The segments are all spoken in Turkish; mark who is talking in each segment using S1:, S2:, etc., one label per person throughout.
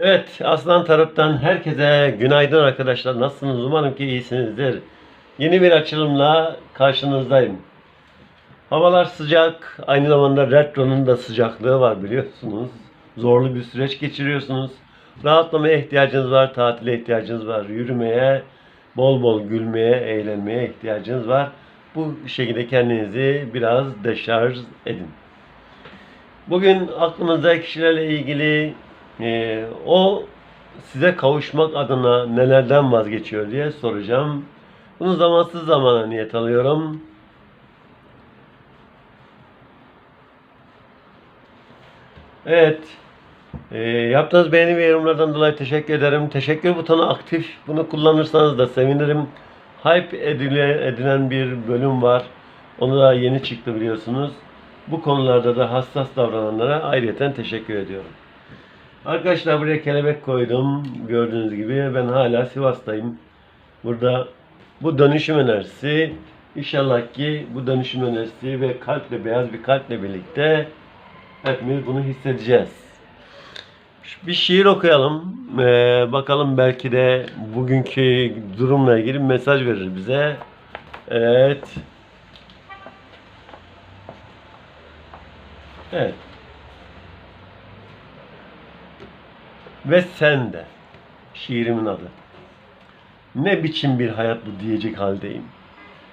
S1: Evet, Aslan Tarot'tan herkese günaydın arkadaşlar. Nasılsınız? Umarım ki iyisinizdir. Yeni bir açılımla karşınızdayım. Havalar sıcak, aynı zamanda retro'nun da sıcaklığı var biliyorsunuz. Zorlu bir süreç geçiriyorsunuz. Rahatlamaya ihtiyacınız var, tatile ihtiyacınız var, yürümeye, bol bol gülmeye, eğlenmeye ihtiyacınız var. Bu şekilde kendinizi biraz deşarj edin. Bugün aklımızda kişilerle ilgili e, o size kavuşmak adına nelerden vazgeçiyor diye soracağım. Bunu zamansız zamana niyet alıyorum. Evet. E, yaptığınız beğeni ve yorumlardan dolayı teşekkür ederim. Teşekkür butonu aktif. Bunu kullanırsanız da sevinirim. Hype edile, edilen bir bölüm var. Onu da yeni çıktı biliyorsunuz. Bu konularda da hassas davrananlara ayrıyeten teşekkür ediyorum. Arkadaşlar buraya kelebek koydum. Gördüğünüz gibi ben hala Sivas'tayım. Burada bu dönüşüm enerjisi inşallah ki bu dönüşüm enerjisi ve kalple beyaz bir kalple birlikte hepimiz bunu hissedeceğiz. Bir şiir okuyalım. Ee, bakalım belki de bugünkü durumla ilgili mesaj verir bize. Evet. Evet. Ve sen de. Şiirimin adı. Ne biçim bir hayat bu diyecek haldeyim.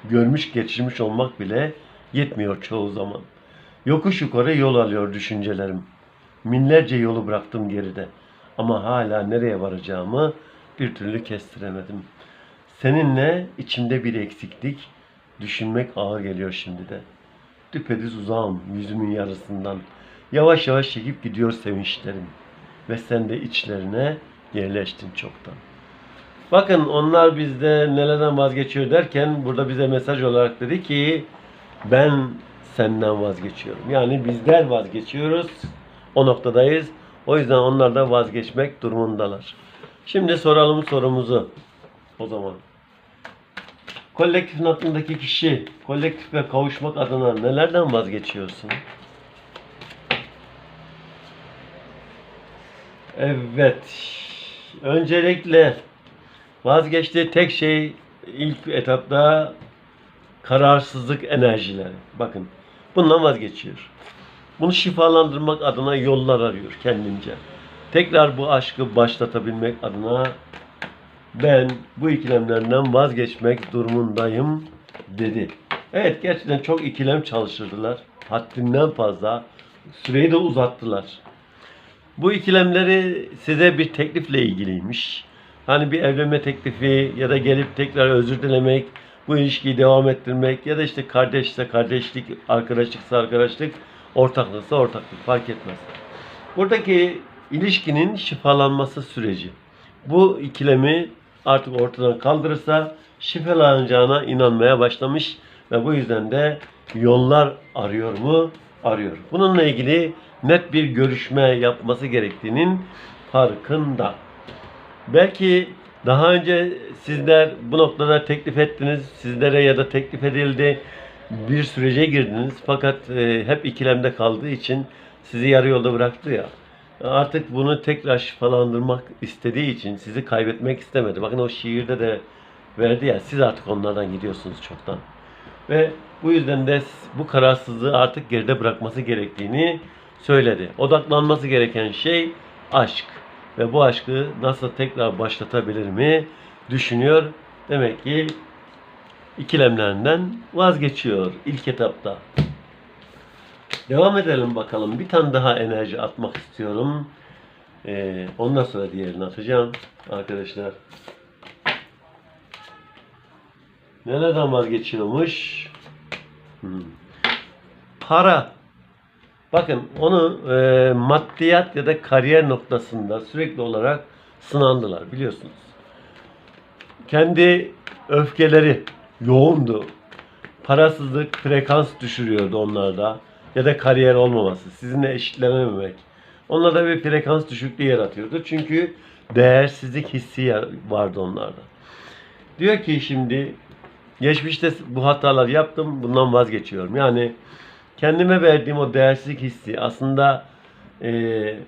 S1: Görmüş geçirmiş olmak bile yetmiyor çoğu zaman. Yokuş yukarı yol alıyor düşüncelerim. Minlerce yolu bıraktım geride. Ama hala nereye varacağımı bir türlü kestiremedim. Seninle içimde bir eksiklik, düşünmek ağır geliyor şimdi de. Düpedüz uzağım yüzümün yarısından. Yavaş yavaş çekip gidiyor sevinçlerim. Ve sen de içlerine yerleştin çoktan. Bakın onlar bizde nelerden vazgeçiyor derken burada bize mesaj olarak dedi ki ben senden vazgeçiyorum. Yani bizler vazgeçiyoruz. O noktadayız. O yüzden onlar da vazgeçmek durumundalar. Şimdi soralım sorumuzu. O zaman. Kolektifin aklındaki kişi kolektife kavuşmak adına nelerden vazgeçiyorsun? Evet. Öncelikle vazgeçtiği tek şey ilk etapta kararsızlık enerjileri. Bakın bundan vazgeçiyor. Bunu şifalandırmak adına yollar arıyor kendince. Tekrar bu aşkı başlatabilmek adına ben bu ikilemlerden vazgeçmek durumundayım dedi. Evet gerçekten çok ikilem çalıştırdılar. Haddinden fazla. Süreyi de uzattılar. Bu ikilemleri size bir teklifle ilgiliymiş. Hani bir evlenme teklifi ya da gelip tekrar özür dilemek, bu ilişkiyi devam ettirmek ya da işte kardeşse kardeşlik, arkadaşlıksa arkadaşlık, ortaklıksa ortaklık fark etmez. Buradaki ilişkinin şifalanması süreci. Bu ikilemi artık ortadan kaldırırsa şifalanacağına inanmaya başlamış ve bu yüzden de yollar arıyor mu? Arıyor. Bununla ilgili net bir görüşme yapması gerektiğinin farkında. Belki daha önce sizler bu noktada teklif ettiniz, sizlere ya da teklif edildi, bir sürece girdiniz fakat e, hep ikilemde kaldığı için sizi yarı yolda bıraktı ya. Artık bunu tekrar şifalandırmak istediği için sizi kaybetmek istemedi. Bakın o şiirde de verdi ya siz artık onlardan gidiyorsunuz çoktan. Ve bu yüzden de bu kararsızlığı artık geride bırakması gerektiğini söyledi. Odaklanması gereken şey aşk. Ve bu aşkı nasıl tekrar başlatabilir mi düşünüyor. Demek ki ikilemlerinden vazgeçiyor ilk etapta. Devam edelim bakalım. Bir tane daha enerji atmak istiyorum. Ee, ondan sonra diğerini atacağım arkadaşlar. Nelerden vazgeçiyormuş? Hmm. Para. Bakın onu e, maddiyat ya da kariyer noktasında sürekli olarak sınandılar biliyorsunuz. Kendi öfkeleri yoğundu. Parasızlık frekans düşürüyordu onlarda. Ya da kariyer olmaması, sizinle eşitlenememek. Onlarda bir frekans düşüklüğü yaratıyordu. Çünkü değersizlik hissi vardı onlarda. Diyor ki şimdi geçmişte bu hatalar yaptım, bundan vazgeçiyorum. Yani kendime verdiğim o değersizlik hissi aslında e,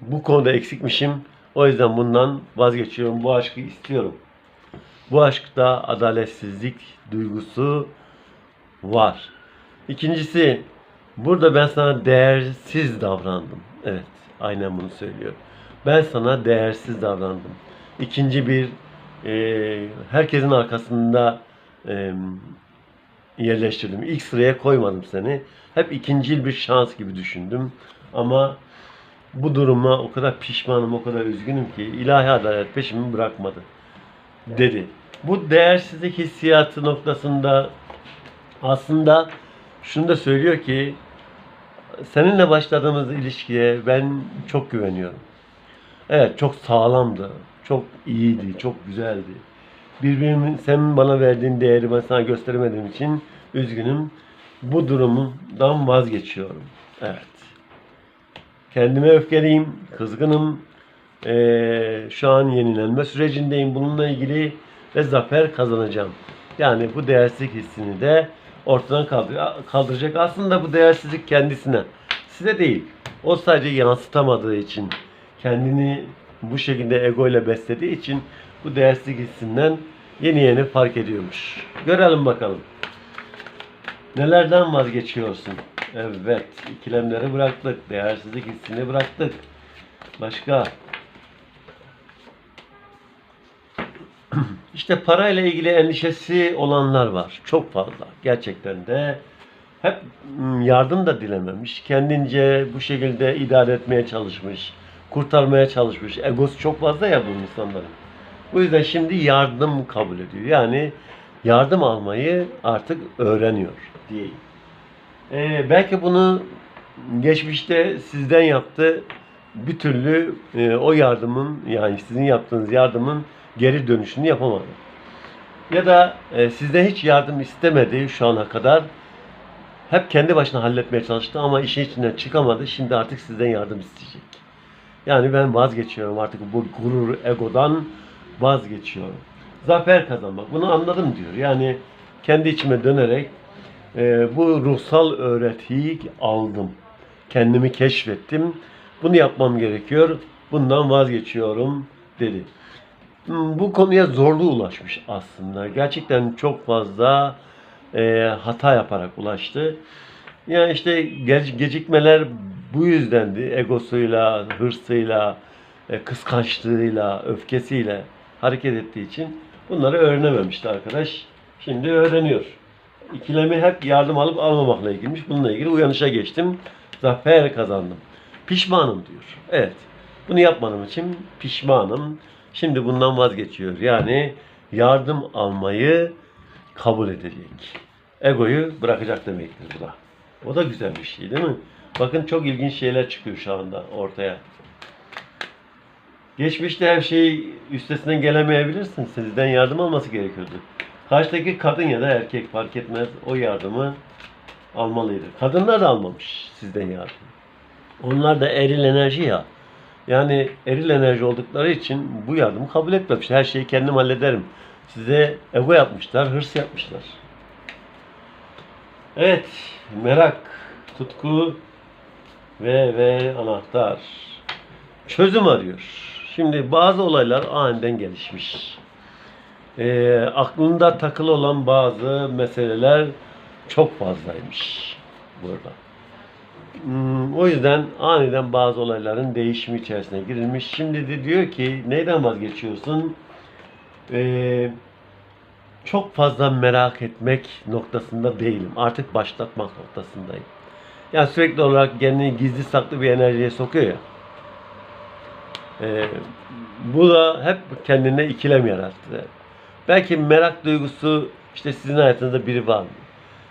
S1: bu konuda eksikmişim. O yüzden bundan vazgeçiyorum. Bu aşkı istiyorum. Bu aşkta adaletsizlik duygusu var. İkincisi burada ben sana değersiz davrandım. Evet, aynen bunu söylüyor. Ben sana değersiz davrandım. İkinci bir e, herkesin arkasında e, yerleştirdim. İlk sıraya koymadım seni. Hep ikincil bir şans gibi düşündüm. Ama bu duruma o kadar pişmanım, o kadar üzgünüm ki ilahi adalet peşimi bırakmadı dedi. Bu değersizlik hissiyatı noktasında aslında şunu da söylüyor ki seninle başladığımız ilişkiye ben çok güveniyorum. Evet çok sağlamdı, çok iyiydi, çok güzeldi. Birbirimin sen bana verdiğin değeri ben sana gösteremediğim için üzgünüm. Bu durumdan vazgeçiyorum. Evet. Kendime öfkeliyim, kızgınım. Ee, şu an yenilenme sürecindeyim bununla ilgili ve zafer kazanacağım. Yani bu değersizlik hissini de ortadan kaldır- kaldıracak. Aslında bu değersizlik kendisine, size değil. O sadece yansıtamadığı için, kendini bu şekilde ego ile beslediği için bu değersizlik hissinden yeni yeni fark ediyormuş. Görelim bakalım. Nelerden vazgeçiyorsun? Evet, ikilemleri bıraktık, değersizlik hissini bıraktık. Başka? İşte parayla ilgili endişesi olanlar var. Çok fazla. Gerçekten de hep mm, yardım da dilememiş. Kendince bu şekilde idare etmeye çalışmış. Kurtarmaya çalışmış. Egosu çok fazla ya bu insanların. Bu yüzden şimdi yardım kabul ediyor. Yani yardım almayı artık öğreniyor diyeyim. Ee, belki bunu geçmişte sizden yaptı. Bir türlü e, o yardımın yani sizin yaptığınız yardımın geri dönüşünü yapamadı. Ya da e, sizden hiç yardım istemedi şu ana kadar. Hep kendi başına halletmeye çalıştı ama işin içinden çıkamadı. Şimdi artık sizden yardım isteyecek. Yani ben vazgeçiyorum artık bu gurur, egodan vazgeçiyorum. Zafer kazanmak. Bunu anladım diyor. Yani kendi içime dönerek e, bu ruhsal öğretiyi aldım. Kendimi keşfettim. Bunu yapmam gerekiyor. Bundan vazgeçiyorum dedi. Hmm, Bu konuya zorlu ulaşmış aslında. Gerçekten çok fazla e, hata yaparak ulaştı. Yani işte ge- gecikmeler bu yüzdendi. Egosuyla, hırsıyla, e, kıskançlığıyla, öfkesiyle hareket ettiği için bunları öğrenememişti arkadaş. Şimdi öğreniyor. İkilemi hep yardım alıp almamakla ilgiliymiş. Bununla ilgili uyanışa geçtim. Zafer kazandım. Pişmanım diyor. Evet. Bunu yapmadığım için pişmanım. Şimdi bundan vazgeçiyor. Yani yardım almayı kabul edecek. Egoyu bırakacak demektir bu da. O da güzel bir şey değil mi? Bakın çok ilginç şeyler çıkıyor şu anda ortaya. Geçmişte her şeyi üstesinden gelemeyebilirsin. Sizden yardım alması gerekiyordu. Karşıdaki kadın ya da erkek fark etmez o yardımı almalıydı. Kadınlar da almamış sizden yardım. Onlar da eril enerji ya. Yani eril enerji oldukları için bu yardımı kabul etmemiş. Her şeyi kendim hallederim. Size ego yapmışlar, hırs yapmışlar. Evet, merak, tutku ve ve anahtar. Çözüm arıyor. Şimdi bazı olaylar aniden gelişmiş. Ee, aklında takılı olan bazı meseleler çok fazlaymış burada. Hmm, o yüzden aniden bazı olayların değişimi içerisine girilmiş. Şimdi de diyor ki neyden vazgeçiyorsun? Ee, çok fazla merak etmek noktasında değilim. Artık başlatmak noktasındayım. Yani sürekli olarak kendini gizli saklı bir enerjiye sokuyor ya. Ee, bu da hep kendine ikilem yarattı. Belki merak duygusu işte sizin hayatınızda biri var mı?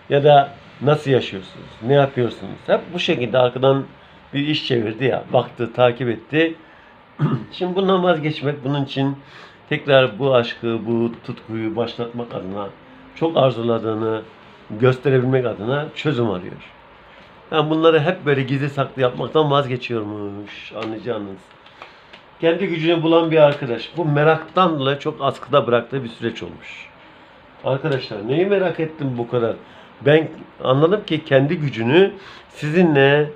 S1: Ya da nasıl yaşıyorsunuz? Ne yapıyorsunuz? Hep bu şekilde arkadan bir iş çevirdi ya. Baktı, takip etti. Şimdi bundan vazgeçmek, bunun için tekrar bu aşkı, bu tutkuyu başlatmak adına çok arzuladığını gösterebilmek adına çözüm arıyor. Yani bunları hep böyle gizli saklı yapmaktan vazgeçiyormuş anlayacağınız. Kendi gücünü bulan bir arkadaş. Bu meraktan dolayı çok askıda bıraktığı bir süreç olmuş. Arkadaşlar neyi merak ettim bu kadar? Ben anladım ki kendi gücünü sizinle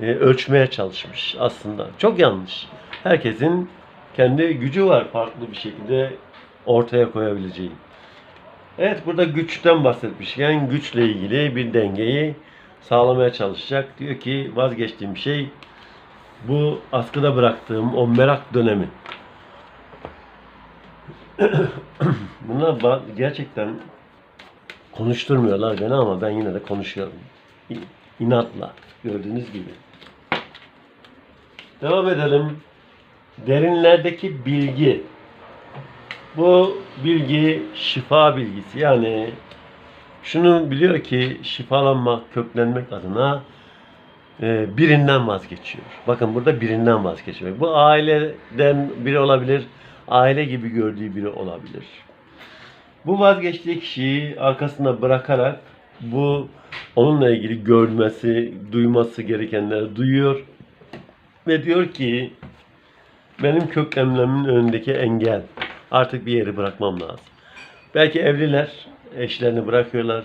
S1: e, ölçmeye çalışmış aslında. Çok yanlış. Herkesin kendi gücü var farklı bir şekilde ortaya koyabileceği. Evet burada güçten bahsetmişken güçle ilgili bir dengeyi sağlamaya çalışacak. Diyor ki vazgeçtiğim şey bu askıda bıraktığım o merak dönemi. Bunlar gerçekten konuşturmuyorlar beni ama ben yine de konuşuyorum. İnatla gördüğünüz gibi. Devam edelim. Derinlerdeki bilgi. Bu bilgi şifa bilgisi. Yani şunu biliyor ki şifalanmak, köklenmek adına birinden vazgeçiyor. Bakın burada birinden vazgeçmek. Bu aileden biri olabilir, aile gibi gördüğü biri olabilir. Bu vazgeçtiği kişiyi arkasında bırakarak bu onunla ilgili görmesi, duyması gerekenleri duyuyor ve diyor ki benim köklenmemin önündeki engel artık bir yeri bırakmam lazım. Belki evliler eşlerini bırakıyorlar.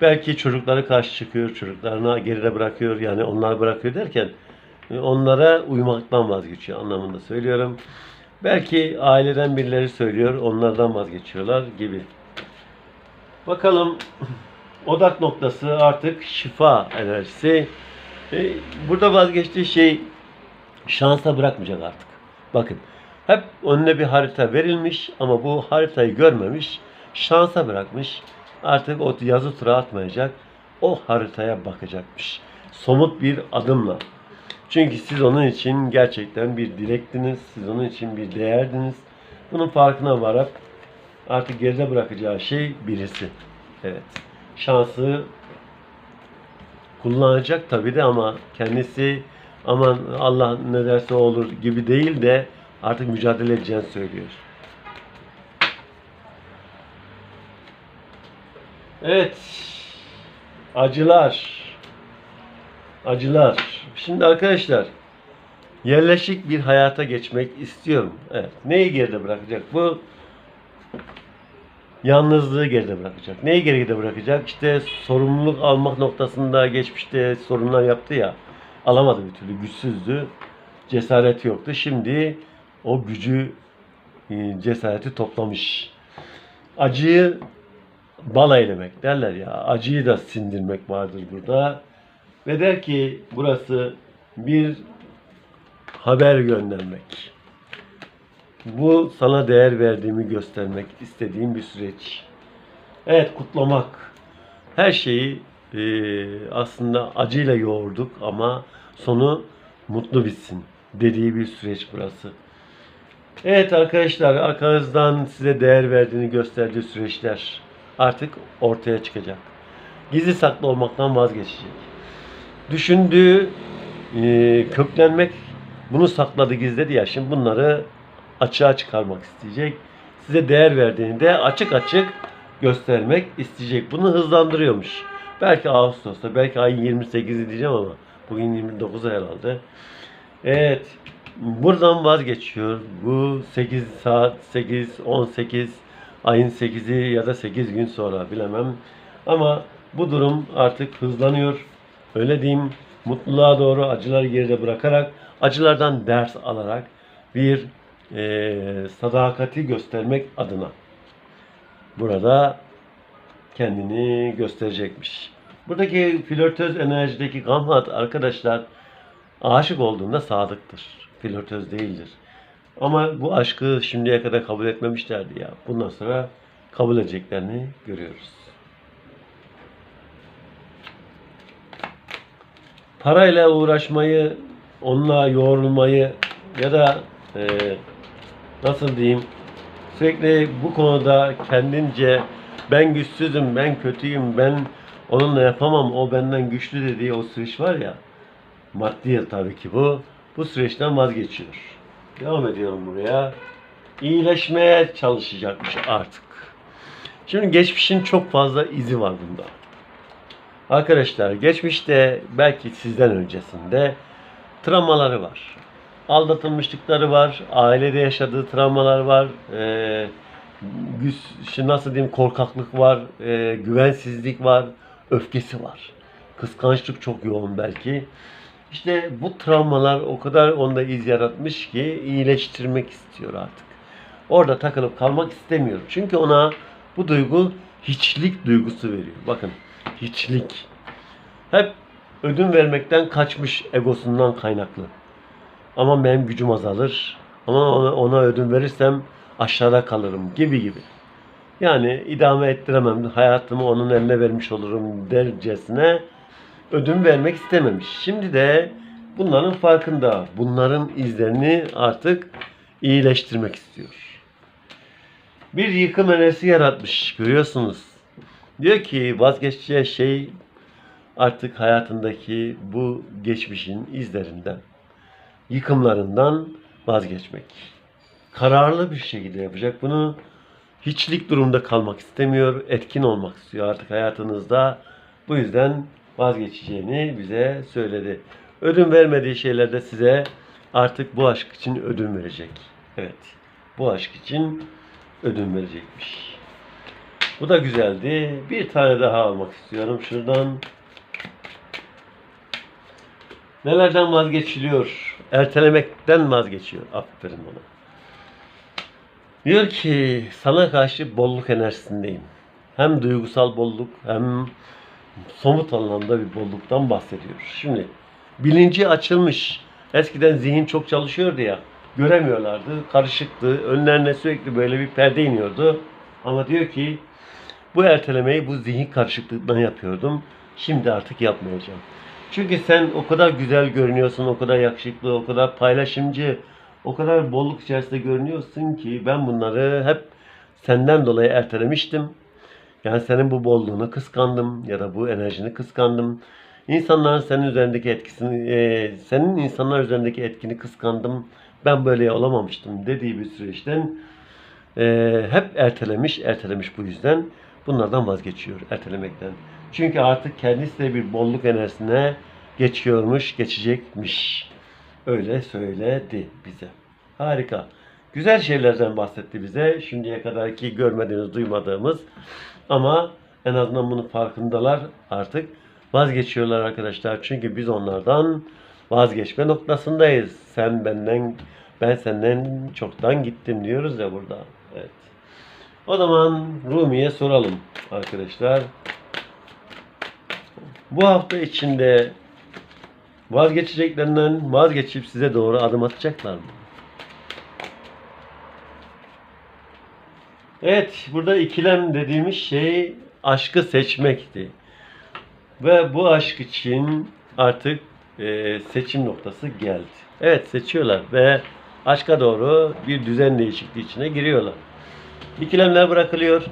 S1: Belki çocukları karşı çıkıyor, çocuklarına geride bırakıyor. Yani onlar bırakıyor derken e, onlara uymaktan vazgeçiyor anlamında söylüyorum. Belki aileden birileri söylüyor, onlardan vazgeçiyorlar gibi. Bakalım odak noktası artık şifa enerjisi. E, Burada vazgeçtiği şey şansa bırakmayacak artık. Bakın hep önüne bir harita verilmiş ama bu haritayı görmemiş, şansa bırakmış. Artık o yazı tura atmayacak, o haritaya bakacakmış. Somut bir adımla. Çünkü siz onun için gerçekten bir dilektiniz, siz onun için bir değerdiniz. Bunun farkına varıp artık geride bırakacağı şey birisi. Evet. Şansı kullanacak tabii de ama kendisi aman Allah ne derse olur gibi değil de artık mücadele edeceğini söylüyor. Evet. Acılar. Acılar. Şimdi arkadaşlar yerleşik bir hayata geçmek istiyorum. Evet. Neyi geride bırakacak? Bu yalnızlığı geride bırakacak. Neyi geride bırakacak? İşte sorumluluk almak noktasında geçmişte sorunlar yaptı ya. Alamadı bir türlü. Güçsüzdü. Cesareti yoktu. Şimdi o gücü e, cesareti toplamış. Acıyı bal eylemek derler ya. Acıyı da sindirmek vardır burada. Ve der ki burası bir haber göndermek. Bu sana değer verdiğimi göstermek istediğim bir süreç. Evet kutlamak. Her şeyi e, aslında acıyla yoğurduk ama sonu mutlu bitsin dediği bir süreç burası. Evet arkadaşlar arkanızdan size değer verdiğini gösterdiği süreçler artık ortaya çıkacak. Gizli saklı olmaktan vazgeçecek. Düşündüğü e, köklenmek bunu sakladı gizledi ya şimdi bunları açığa çıkarmak isteyecek. Size değer verdiğini de açık açık göstermek isteyecek. Bunu hızlandırıyormuş. Belki Ağustos'ta, belki ayın 28'i diyeceğim ama bugün 29 herhalde. Evet. Buradan vazgeçiyor. Bu 8 saat, 8, 18, ayın 8'i ya da 8 gün sonra bilemem. Ama bu durum artık hızlanıyor. Öyle diyeyim. Mutluluğa doğru acıları geride bırakarak, acılardan ders alarak bir eee, sadakati göstermek adına burada kendini gösterecekmiş. Buradaki flörtöz enerjideki Gamhat arkadaşlar aşık olduğunda sadıktır. Flörtöz değildir. Ama bu aşkı şimdiye kadar kabul etmemişlerdi ya. Bundan sonra kabul edeceklerini görüyoruz. Parayla uğraşmayı, onunla yoğrulmayı ya da e, nasıl diyeyim sürekli bu konuda kendince ben güçsüzüm, ben kötüyüm, ben onunla yapamam, o benden güçlü dediği o süreç var ya maddi tabii ki bu. Bu süreçten vazgeçiyor. Devam ediyorum buraya. İyileşmeye çalışacakmış artık. Şimdi geçmişin çok fazla izi var bunda. Arkadaşlar geçmişte belki sizden öncesinde travmaları var. Aldatılmışlıkları var. Ailede yaşadığı travmalar var. Ee, güç, nasıl diyeyim korkaklık var. ee, güvensizlik var. Öfkesi var. Kıskançlık çok yoğun belki. İşte bu travmalar o kadar onda iz yaratmış ki iyileştirmek istiyor artık. Orada takılıp kalmak istemiyor. Çünkü ona bu duygu hiçlik duygusu veriyor. Bakın hiçlik. Hep ödün vermekten kaçmış egosundan kaynaklı. Ama benim gücüm azalır. Ama ona, ona ödün verirsem aşağıda kalırım gibi gibi. Yani idame ettiremem. Hayatımı onun eline vermiş olurum dercesine ödün vermek istememiş. Şimdi de bunların farkında. Bunların izlerini artık iyileştirmek istiyor. Bir yıkım enerjisi yaratmış. Görüyorsunuz. Diyor ki vazgeçeceği şey artık hayatındaki bu geçmişin izlerinden, yıkımlarından vazgeçmek. Kararlı bir şekilde yapacak bunu. Hiçlik durumda kalmak istemiyor, etkin olmak istiyor artık hayatınızda. Bu yüzden vazgeçeceğini bize söyledi. Ödün vermediği şeylerde size artık bu aşk için ödün verecek. Evet, bu aşk için ödün verecekmiş. Bu da güzeldi. Bir tane daha almak istiyorum şuradan. Nelerden vazgeçiliyor? Ertelemekten vazgeçiyor. Aferin ona. Diyor ki sana karşı bolluk enerjisindeyim. Hem duygusal bolluk hem somut anlamda bir bolluktan bahsediyor. Şimdi bilinci açılmış. Eskiden zihin çok çalışıyordu ya. Göremiyorlardı. Karışıktı. Önlerine sürekli böyle bir perde iniyordu. Ama diyor ki bu ertelemeyi bu zihin karışıklığından yapıyordum. Şimdi artık yapmayacağım. Çünkü sen o kadar güzel görünüyorsun, o kadar yakışıklı, o kadar paylaşımcı, o kadar bolluk içerisinde görünüyorsun ki ben bunları hep senden dolayı ertelemiştim. Yani senin bu bolluğunu kıskandım ya da bu enerjini kıskandım. İnsanların senin üzerindeki etkisini, e, senin insanlar üzerindeki etkini kıskandım. Ben böyle olamamıştım dediği bir süreçten e, hep ertelemiş, ertelemiş bu yüzden. Bunlardan vazgeçiyor, ertelemekten. Çünkü artık kendisi de bir bolluk enerjisine geçiyormuş, geçecekmiş. Öyle söyledi bize. Harika. Güzel şeylerden bahsetti bize. Şimdiye kadarki görmediğimiz, duymadığımız. Ama en azından bunun farkındalar artık. Vazgeçiyorlar arkadaşlar. Çünkü biz onlardan vazgeçme noktasındayız. Sen benden, ben senden çoktan gittim diyoruz ya burada. Evet. O zaman Rumi'ye soralım arkadaşlar. Bu hafta içinde vazgeçeceklerinden vazgeçip size doğru adım atacaklar mı? Evet, burada ikilem dediğimiz şey aşkı seçmekti. Ve bu aşk için artık e, seçim noktası geldi. Evet, seçiyorlar ve aşka doğru bir düzen değişikliği içine giriyorlar. İkilemler bırakılıyor.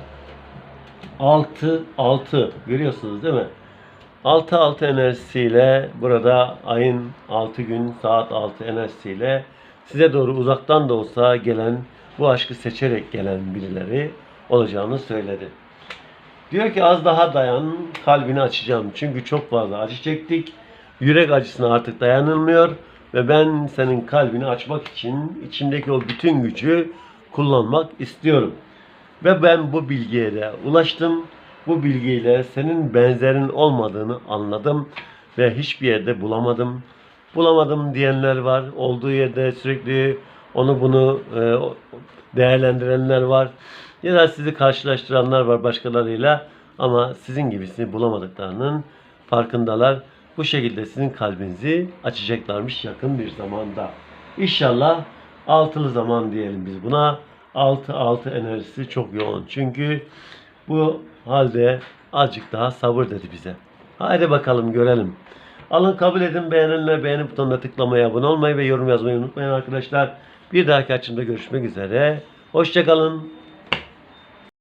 S1: 6 6 görüyorsunuz değil mi? 6 6 enerjisiyle burada ayın 6 gün saat 6 enerjisiyle size doğru uzaktan da olsa gelen bu aşkı seçerek gelen birileri olacağını söyledi. Diyor ki az daha dayan kalbini açacağım. Çünkü çok fazla acı çektik. Yürek acısına artık dayanılmıyor ve ben senin kalbini açmak için içimdeki o bütün gücü kullanmak istiyorum. Ve ben bu bilgiye de ulaştım. Bu bilgiyle senin benzerin olmadığını anladım ve hiçbir yerde bulamadım. Bulamadım diyenler var. Olduğu yerde sürekli onu bunu e, değerlendirenler var. Ya da sizi karşılaştıranlar var başkalarıyla ama sizin gibisini bulamadıklarının farkındalar. Bu şekilde sizin kalbinizi açacaklarmış yakın bir zamanda. İnşallah altılı zaman diyelim biz buna. 6-6 enerjisi çok yoğun. Çünkü bu halde azıcık daha sabır dedi bize. Haydi bakalım görelim. Alın kabul edin beğenenler beğeni butonuna tıklamayı, abone olmayı ve yorum yazmayı unutmayın arkadaşlar. Bir dahaki açımda görüşmek üzere. Hoşçakalın.